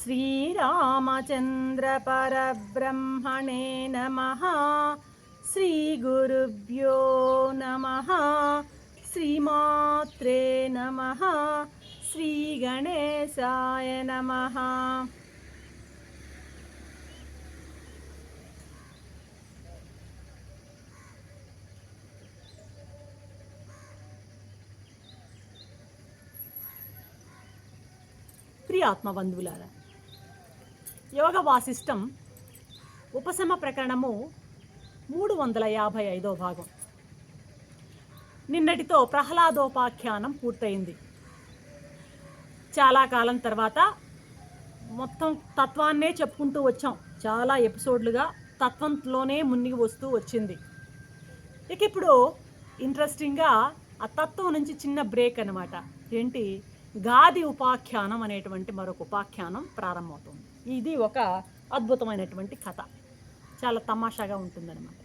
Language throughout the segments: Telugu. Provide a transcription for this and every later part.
श्रीरामचन्द्रपरब्रह्मणे नमः श्रीगुरुभ्यो नमः श्रीमात्रे नमः श्रीगणेशाय नमः ప్రియ ఆత్మబంధువులారా యోగ వాసిష్టం ఉపశమ ప్రకరణము మూడు వందల యాభై ఐదో భాగం. నిన్నటితో ప్రహ్లాదోపాఖ్యానం పూర్తయింది. చాలా కాలం తర్వాత మొత్తం తత్వాన్నే చెప్పుకుంటూ వచ్చాం. చాలా ఎపిసోడ్లుగా తత్వంలోనే మునిగి వస్తూ వచ్చింది. ఇక ఇప్పుడు ఇంట్రెస్టింగ్గా ఆ తత్వం నుంచి చిన్న బ్రేక్ అనమాట ఏంటి? గాది ఉపాఖ్యానం అనేటువంటి మరొక ఉపాఖ్యానం ప్రారంభమవుతుంది. ఇది ఒక అద్భుతమైనటువంటి కథ. చాలా తమాషాగా ఉంటుందన్నమాట.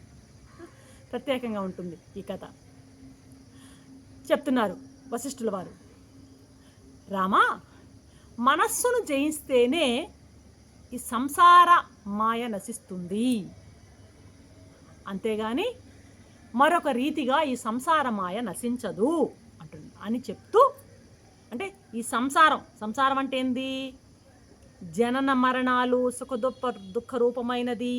ప్రత్యేకంగా ఉంటుంది ఈ కథ. చెప్తున్నారు వశిష్ఠుల వారు. రామా మనస్సును జయిస్తేనే ఈ సంసార మాయ నశిస్తుంది. అంతేగాని మరొక రీతిగా ఈ సంసార మాయ నశించదు అంటుంది. అని చెప్తూ అంటే ఈ సంసారం సంసారం అంటే ఏంది? జనన మరణాలు సుఖ దుఃఖ దుఃఖ రూపమైనది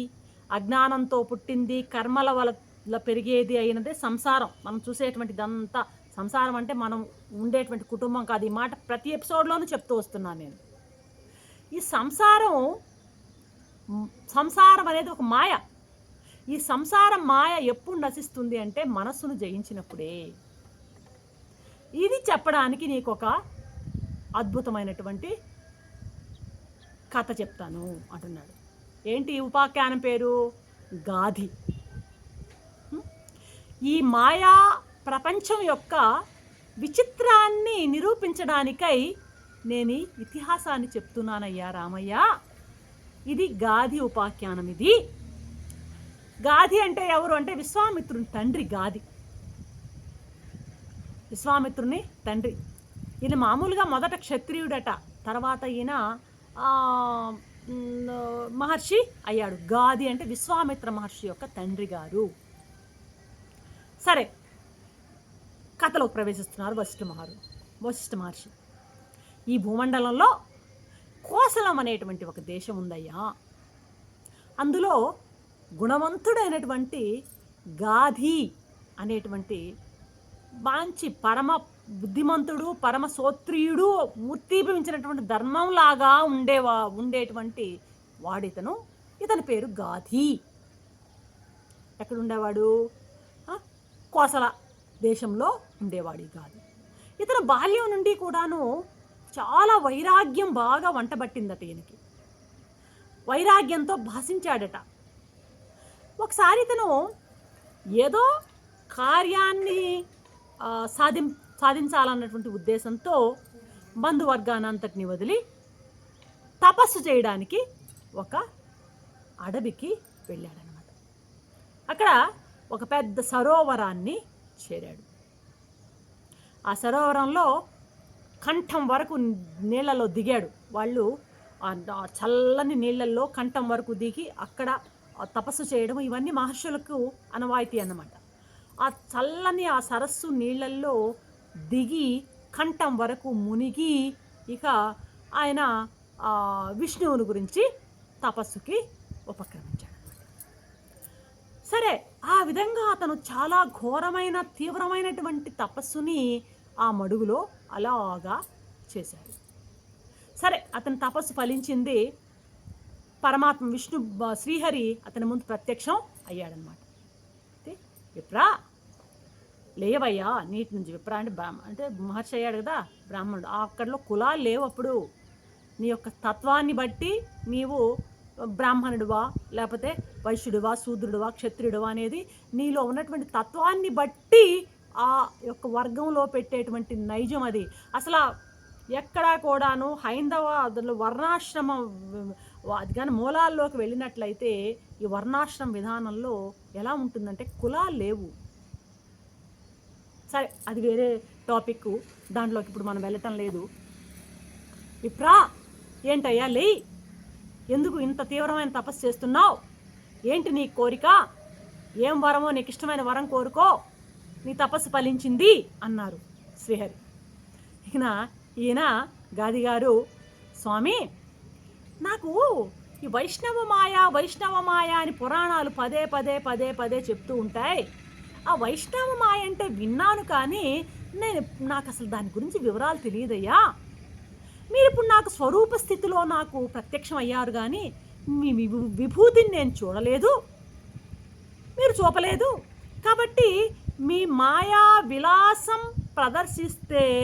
అజ్ఞానంతో పుట్టింది కర్మల వల్ల పెరిగేది అయినదే సంసారం. మనం చూసేటువంటిదంతా సంసారం అంటే మనం ఉండేటువంటి కుటుంబం కాదు. ఈ మాట ప్రతి ఎపిసోడ్లోనూ చెప్తూ వస్తున్నాను నేను. ఈ సంసారం సంసారం అనేది ఒక మాయ. ఈ సంసారం మాయ ఎప్పుడు నశిస్తుంది అంటే మనస్సును జయించినప్పుడే. ఇది చెప్పడానికి నీకు ఒక అద్భుతమైనటువంటి కథ చెప్తాను అంటున్నాడు. ఏంటి ఈ ఉపాఖ్యానం పేరు? గాధి. ఈ మాయా ప్రపంచం యొక్క విచిత్రాన్ని నిరూపించడానికై నేను ఇతిహాసాన్ని చెప్తున్నానయ్యా రామయ్య. ఇది గాది ఉపాఖ్యానం ఇది. గాది అంటే ఎవరు అంటే విశ్వామిత్రుని తండ్రి గాది విశ్వామిత్రుని తండ్రి. ఈయన మామూలుగా మొదట క్షత్రియుడట. తర్వాత ఈయన మహర్షి అయ్యాడు. గాది అంటే విశ్వామిత్ర మహర్షి యొక్క తండ్రి గారు. సరే కథలోకి ప్రవేశిస్తున్నారు వశిష్ఠ మహారు వశిష్ఠ మహర్షి. ఈ భూమండలంలో కోసలం అనేటువంటి ఒక దేశం ఉందయ్యా. అందులో గుణవంతుడైనటువంటి గాధి అనేటువంటి మంచి పరమ బుద్ధిమంతుడు పరమ సోత్రియుడు ధర్మంలాగా ఉండేవా ఉండేటువంటి వాడితను. ఇతని పేరు గాధి. ఎక్కడ ఉండేవాడు కోసల దేశంలో ఉండేవాడు ఈ గాధి. ఇతను బాల్యం నుండి కూడాను చాలా వైరాగ్యం బాగా వంటబట్టిందట ఈయనకి. వైరాగ్యంతో భాషించాడట. ఒకసారి ఇతను ఏదో కార్యాన్ని సాధిం సాధించాలన్నటువంటి ఉద్దేశంతో బంధువర్గానంతటిని వదిలి తపస్సు చేయడానికి ఒక అడవికి వెళ్ళాడనమాట అక్కడ ఒక పెద్ద సరోవరాన్ని చేరాడు. ఆ సరోవరంలో కంఠం వరకు నీళ్ళలో దిగాడు. వాళ్ళు ఆ చల్లని నీళ్ళల్లో కంఠం వరకు దిగి అక్కడ తపస్సు చేయడం ఇవన్నీ మహర్షులకు అనవాయితీ అన్నమాట. ఆ చల్లని ఆ సరస్సు నీళ్ళల్లో దిగి కంఠం వరకు మునిగి ఇక ఆయన విష్ణువుని గురించి తపస్సుకి ఉపక్రమించాడు. సరే ఆ విధంగా అతను చాలా ఘోరమైన తీవ్రమైనటువంటి తపస్సుని ఆ మడుగులో అలాగా చేశాడు. సరే అతని తపస్సు ఫలించింది పరమాత్మ విష్ణు శ్రీహరి అతని ముందు ప్రత్యక్షం అయ్యాడనమాట అయితే విప్రా లేవయ్యా నీటి నుంచి విప్రా అంటే బ్రాహ్మ అంటే మహర్షి అయ్యాడు కదా బ్రాహ్మణుడు. అక్కడలో కులాలు లేవు అప్పుడు. నీ యొక్క తత్వాన్ని బట్టి నీవు బ్రాహ్మణుడువా లేకపోతే వైశ్యుడివా శూద్రుడివా క్షత్రియుడివా అనేది నీలో ఉన్నటువంటి తత్వాన్ని బట్టి ఆ యొక్క వర్గంలో పెట్టేటువంటి నైజం అది. అసలు ఎక్కడా కూడాను హైందవ వర్ణాశ్రమ వర్ణాశ్రమం అది కానీ మూలాల్లోకి వెళ్ళినట్లయితే ఈ వర్ణాశ్రమ విధానంలో ఎలా ఉంటుందంటే కులాలు లేవు. సరే అది వేరే టాపిక్ దాంట్లోకి ఇప్పుడు మనం వెళ్ళటం లేదు. విప్రా ఏంటయ్యా లే ఎందుకు ఇంత తీవ్రమైన తపస్సు చేస్తున్నావు? ఏంటి నీ కోరిక? ఏం వరమో నీకు ఇష్టమైన వరం కోరుకో. నీ తపస్సు ఫలించింది అన్నారు శ్రీహరి. ఈయన ఈయన గాది గారు స్వామి నాకు ఈ వైష్ణవ మాయ వైష్ణవ మాయ అని పురాణాలు పదే పదే పదే పదే చెప్తూ ఉంటాయి. ఆ వైష్ణవ మాయ అంటే విన్నాను కానీ నేను నాకు అసలు దాని గురించి వివరాలు తెలియదయ్యా. మీరు ఇప్పుడు నాకు స్వరూప స్థితిలో నాకు ప్రత్యక్షం అయ్యారు కానీ మీ విభూ- విభూతిని నేను చూడలేదు. మీరు చూపలేదు. కాబట్టి మీ మాయా విలాసం ప్రదర్శిస్తే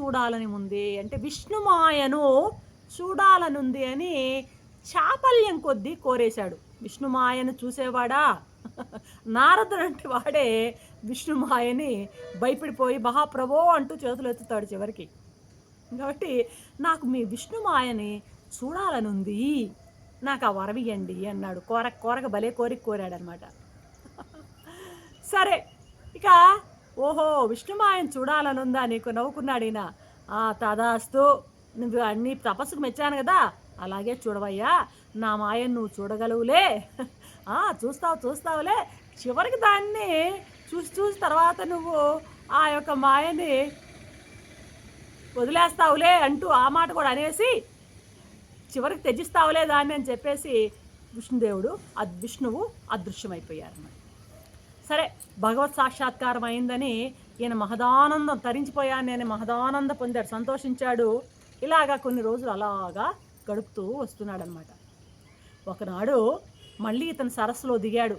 చూడాలని ఉంది. అంటే విష్ణుమాయను చూడాలనుంది అని చాపల్యం కొద్దీ కోరేశాడు. విష్ణుమాయను చూసేవాడా? నారదుడు అంటే వాడే విష్ణుమాయని భయపడిపోయి మహాప్రభో అంటూ చేతులు ఎత్తుతాడు చివరికి. కాబట్టి నాకు మీ విష్ణుమాయని చూడాలనుంది. నాకు ఆ వరవియండి అన్నాడు. కోర కోరక భలే కోరిక కోరాడనమాట. సరే ఇక ఓహో విష్ణుమాయను చూడాలనుందా నీకు? నవ్వుకున్నాడు ఈయన. ఆ తదాస్తు నువ్వు అన్ని తపస్సుకు మెచ్చాను కదా. అలాగే చూడవయ్యా నా మాయను నువ్వు చూడగలవులే. చూస్తావు చూస్తావులే. చివరికి దాన్ని చూసి చూసి తర్వాత నువ్వు ఆ యొక్క మాయని వదిలేస్తావులే అంటూ ఆ మాట కూడా అనేసి చివరికి త్యజిస్తావులే దాన్ని అని చెప్పేసి విష్ణుదేవుడు అద్ విష్ణువు అదృశ్యమైపోయారన్నమాట సరే భగవత్ సాక్షాత్కారం అయిందని ఈయన మహదానందం తరించిపోయాను నేను మహదానందం పొందాడు సంతోషించాడు. ఇలాగా కొన్ని రోజులు అలాగా గడుపుతూ వస్తున్నాడనమాట ఒకనాడు మళ్ళీ ఇతను సరస్సులో దిగాడు.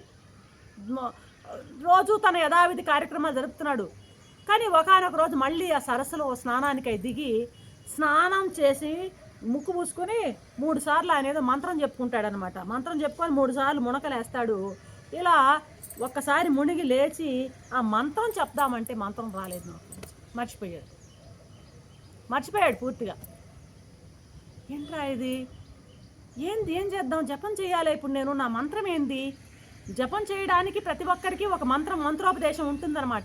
రోజు తన యథావిధి కార్యక్రమాలు జరుపుతున్నాడు. కానీ ఒకనొక రోజు మళ్ళీ ఆ సరస్సులో స్నానానికై దిగి స్నానం చేసి ముక్కు పూసుకొని మూడు సార్లు ఆయన ఏదో మంత్రం చెప్పుకుంటాడనమాట మంత్రం చెప్పుకొని మూడు సార్లు మునకలేస్తాడు. ఇలా ఒక్కసారి మునిగి లేచి ఆ మంత్రం చెప్దామంటే మంత్రం రాలేదు నాకు. మర్చిపోయాడు. మర్చిపోయాడు పూర్తిగా. ఏంట్రా ఇది? ఏంది ఏం చేద్దాం? జపం చేయాలి. ఇప్పుడు నేను నా మంత్రం ఏంది? జపం చేయడానికి ప్రతి ఒక్కరికి ఒక మంత్రం మంత్రోపదేశం ఉంటుందన్నమాట.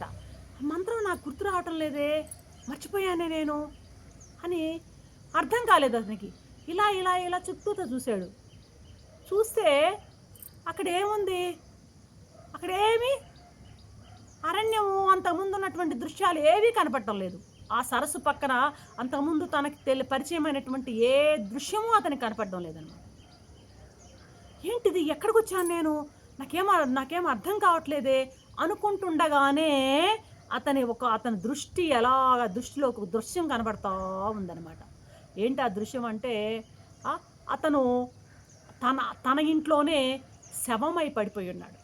మంత్రం నాకు గుర్తు రావటం లేదే. మర్చిపోయానే నేను. అని అర్థం కాలేదు అతనికి. ఇలా ఇలా ఇలా చుట్టూతో చూశాడు. చూస్తే అక్కడ ఏముంది అక్కడ ఏమి అరణ్యము అంతకుముందు ఉన్నటువంటి దృశ్యాలు ఏవీ కనపడటం లేదు. ఆ సరస్సు పక్కన అంతకుముందు తనకి తెలి పరిచయమైనటువంటి ఏ దృశ్యము అతనికి కనపడడం లేదన్నమాట. ఏంటిది? ఎక్కడికి వచ్చాను నేను? నాకేం నాకేం అర్థం కావట్లేదే అనుకుంటుండగానే అతని ఒక అతని దృష్టి ఎలాగ దృష్టిలో ఒక దృశ్యం కనబడతా ఉందన్నమాట. ఏంటి ఆ దృశ్యం అంటే అతను తన తన ఇంట్లోనే శవమై పడిపోయి ఉన్నాడు.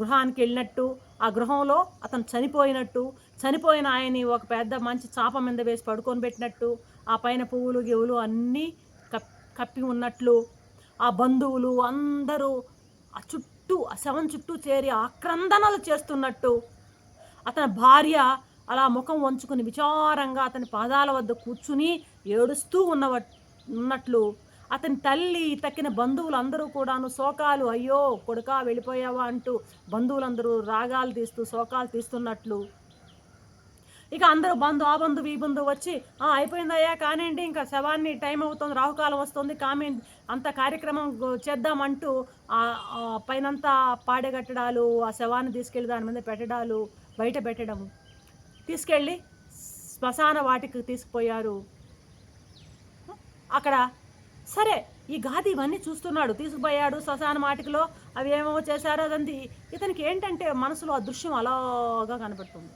గృహానికి వెళ్ళినట్టు ఆ గృహంలో అతను చనిపోయినట్టు చనిపోయిన ఆయన్ని ఒక పెద్ద మంచి చాప మీద వేసి పడుకొని పెట్టినట్టు ఆ పైన పువ్వులు గివులు అన్నీ కప్పి ఉన్నట్లు ఆ బంధువులు అందరూ ఆ చుట్టూ ఆ శవం చుట్టూ చేరి ఆక్రందనలు చేస్తున్నట్టు అతని భార్య అలా ముఖం వంచుకుని విచారంగా అతని పాదాల వద్ద కూర్చుని ఏడుస్తూ ఉన్నవ ఉన్నట్లు అతని తల్లి తక్కిన బంధువులు అందరూ కూడాను శోకాలు అయ్యో కొడుకా వెళ్ళిపోయావా అంటూ బంధువులందరూ రాగాలు తీస్తూ శోకాలు తీస్తున్నట్లు ఇక అందరూ బంధు ఆ బంధువు ఈ బంధువు వచ్చి అయిపోయిందయ్యా కానివ్వండి ఇంకా శవాన్ని టైం అవుతుంది రాహుకాలం వస్తుంది కామె అంత కార్యక్రమం చేద్దామంటూ పైనంతా పాడెగట్టడాలు ఆ శవాన్ని తీసుకెళ్ళి దాని మీద పెట్టడాలు బయట పెట్టడం తీసుకెళ్ళి శ్మశాన వాటికి తీసుకుపోయారు. అక్కడ సరే ఈ గాది ఇవన్నీ చూస్తున్నాడు తీసుకుపోయాడు శ్మశాన వాటికలో అవి ఏమేమో చేశారో అదంది. ఇతనికి ఏంటంటే మనసులో ఆ దృశ్యం అలాగా కనపడుతుంది.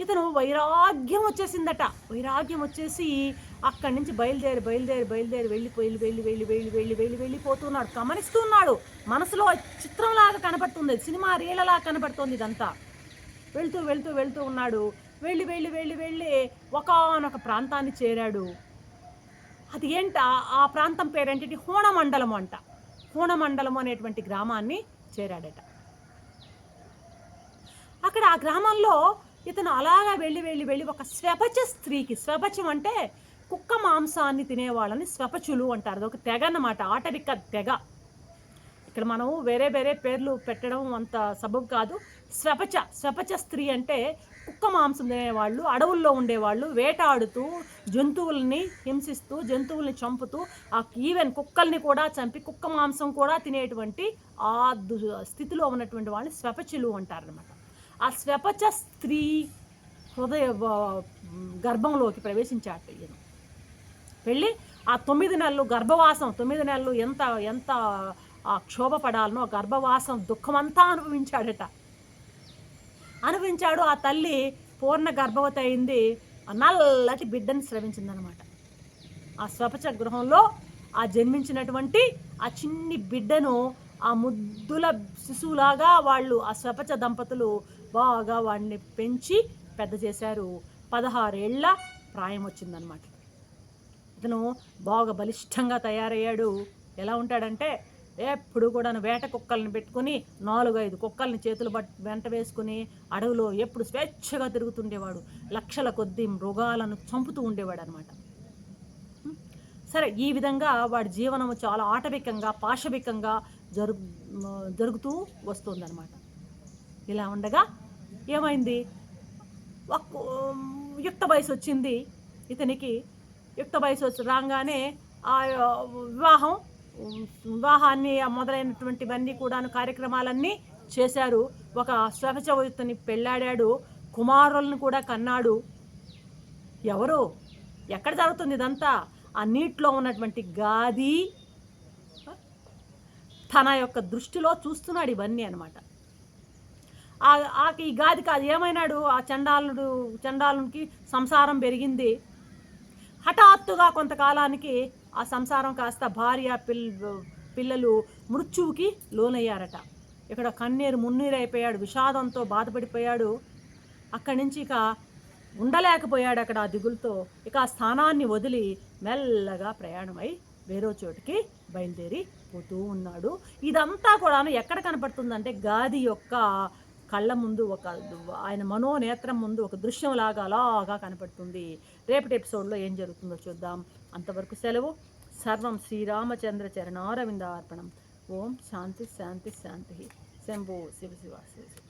ఇతను వైరాగ్యం వచ్చేసిందట. వైరాగ్యం వచ్చేసి అక్కడి నుంచి బయలుదేరి బయలుదేరి బయలుదేరి వెళ్ళిపోయి వెళ్ళి వెళ్ళి వెళ్ళి వెళ్ళి వెళ్ళి వెళ్ళిపోతున్నాడు. గమనిస్తున్నాడు. మనసులో చిత్రంలాగా కనపడుతుంది. సినిమా రీలలా కనపడుతుంది ఇదంతా. వెళ్తూ వెళ్తూ వెళ్తూ ఉన్నాడు. వెళ్ళి వెళ్ళి వెళ్ళి వెళ్ళి ఒకనొక ప్రాంతాన్ని చేరాడు. అది ఏంట? ఆ- ఆ ప్రాంతం పేరేంటి హోణమండలం అంట. హోణమండలం అనేటువంటి గ్రామాన్ని చేరాడట. అక్కడ ఆ గ్రామంలో ఇతను అలాగా వెళ్ళి వెళ్ళి వెళ్ళి ఒక స్వపచ స్త్రీకి స్వపచం అంటే కుక్క మాంసాన్ని తినేవాళ్ళని స్వపచులు అంటారు. అదొక తెగ అన్నమాట ఆటవిక తెగ. ఇక్కడ మనం వేరే వేరే పేర్లు పెట్టడం అంత సబబు కాదు. స్వపచ స్వపచ స్త్రీ అంటే కుక్క మాంసం తినేవాళ్ళు అడవుల్లో ఉండేవాళ్ళు వేటాడుతూ జంతువుల్ని హింసిస్తూ జంతువుల్ని చంపుతూ ఆ ఈవెన్ కుక్కల్ని కూడా చంపి కుక్క మాంసం కూడా తినేటువంటి ఆ దు స్థితిలో ఉన్నటువంటి వాళ్ళని స్వపచులు అంటారనమాట ఆ స్వపచ స్త్రీ హృదయ గర్భంలోకి ప్రవేశించాట ఈయన. వెళ్ళి ఆ తొమ్మిది నెలలు గర్భవాసం తొమ్మిది నెలలు ఎంత ఎంత ఆ క్షోభపడాలనో గర్భవాసం దుఃఖమంతా అనుభవించాడట. అనుభవించాడు ఆ తల్లి పూర్ణ గర్భవతి అయింది నల్లటి బిడ్డని స్రవించిందనమాట. ఆ స్వపచ గృహంలో ఆ జన్మించినటువంటి ఆ చిన్ని బిడ్డను ఆ ముద్దుల శిశువులాగా వాళ్ళు ఆ స్వపచ దంపతులు బాగా వాడిని పెంచి పెద్ద చేశారు. పదహారేళ్ళ ప్రాయం వచ్చిందనమాట ఇతను బాగా బలిష్టంగా తయారయ్యాడు. ఎలా ఉంటాడంటే ఎప్పుడు కూడా వేట కుక్కల్ని పెట్టుకుని నాలుగైదు కుక్కల్ని చేతులు పట్ వెంట వేసుకుని అడవిలో ఎప్పుడు స్వేచ్ఛగా తిరుగుతుండేవాడు. లక్షల కొద్ది మృగాలను చంపుతూ ఉండేవాడు అనమాట సరే ఈ విధంగా వాడి జీవనము చాలా ఆటవికంగా పాశవికంగా జరుగు జరుగుతూ వస్తుందన్నమాట. ఇలా ఉండగా ఏమైంది? యుక్త వయసు వచ్చింది. ఇతనికి యుక్త వయసు వచ్చి రాగానే ఆ వివాహం వివాహాన్ని మొదలైనటువంటివన్నీ కూడా కార్యక్రమాలన్నీ చేశారు. ఒక స్వపచవతిని పెళ్ళాడాడు. కుమారులను కూడా కన్నాడు. ఎవరు? ఎక్కడ జరుగుతుంది ఇదంతా? ఆ నీటిలో ఉన్నటువంటి గాది తన యొక్క దృష్టిలో చూస్తున్నాడు ఇవన్నీ అనమాట ఆ ఈ గాది కాదు ఏమైనాడు? ఆ చండాలుడు చండాలునికి సంసారం పెరిగింది. హఠాత్తుగా కొంతకాలానికి ఆ సంసారం కాస్త భార్య పిల్ పిల్లలు మృత్యువుకి లోనయ్యారట. ఇక్కడ కన్నీరు మున్నీరు అయిపోయాడు విషాదంతో బాధపడిపోయాడు. అక్కడి నుంచి ఇక ఉండలేకపోయాడు అక్కడ ఆ దిగులతో. ఇక ఆ స్థానాన్ని వదిలి మెల్లగా ప్రయాణమై వేరే చోటికి బయలుదేరి పోతూ ఉన్నాడు. ఇదంతా కూడా ఎక్కడ కనపడుతుందంటే గాది యొక్క కళ్ళ ముందు ఒక ఆయన మనోనేత్రం ముందు ఒక దృశ్యంలాగా అలాగా కనపడుతుంది. రేపటి ఎపిసోడ్లో ఏం జరుగుతుందో చూద్దాం. అంతవరకు సెలవు. సర్వం శ్రీరామచంద్ర చరణారవింద అర్పణం ఓం శాంతి శాంతి శాంతి. శంభో శివ శివ శివ శివ.